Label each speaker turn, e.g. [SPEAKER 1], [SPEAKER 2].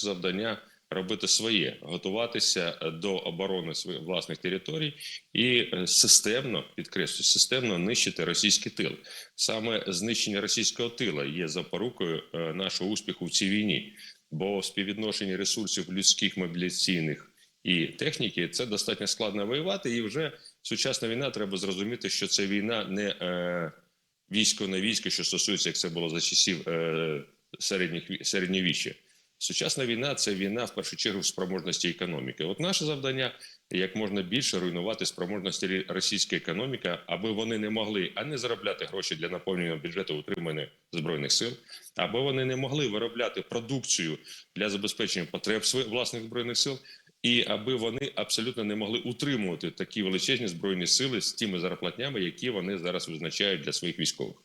[SPEAKER 1] наше завдання робити своє, готуватися е, до оборони своїх власних територій і е, системно підкреслюю, системно нищити російський тил. Саме знищення російського тила є запорукою е, нашого успіху в цій війні, бо в співвідношенні ресурсів людських мобіляційних і техніки це достатньо складно воювати. І вже сучасна війна треба зрозуміти, що це війна не е, військо на військо, що стосується, як це було за часів е, середніх ві- середньовіччя. Сучасна війна це війна в першу чергу в спроможності економіки. От наше завдання як можна більше руйнувати спроможності російської економіки, аби вони не могли а не заробляти гроші для наповнення бюджету утримання збройних сил, аби вони не могли виробляти продукцію для забезпечення потреб своїх власних збройних сил, і аби вони абсолютно не могли утримувати такі величезні збройні сили з тими зарплатнями, які вони зараз визначають для своїх військових.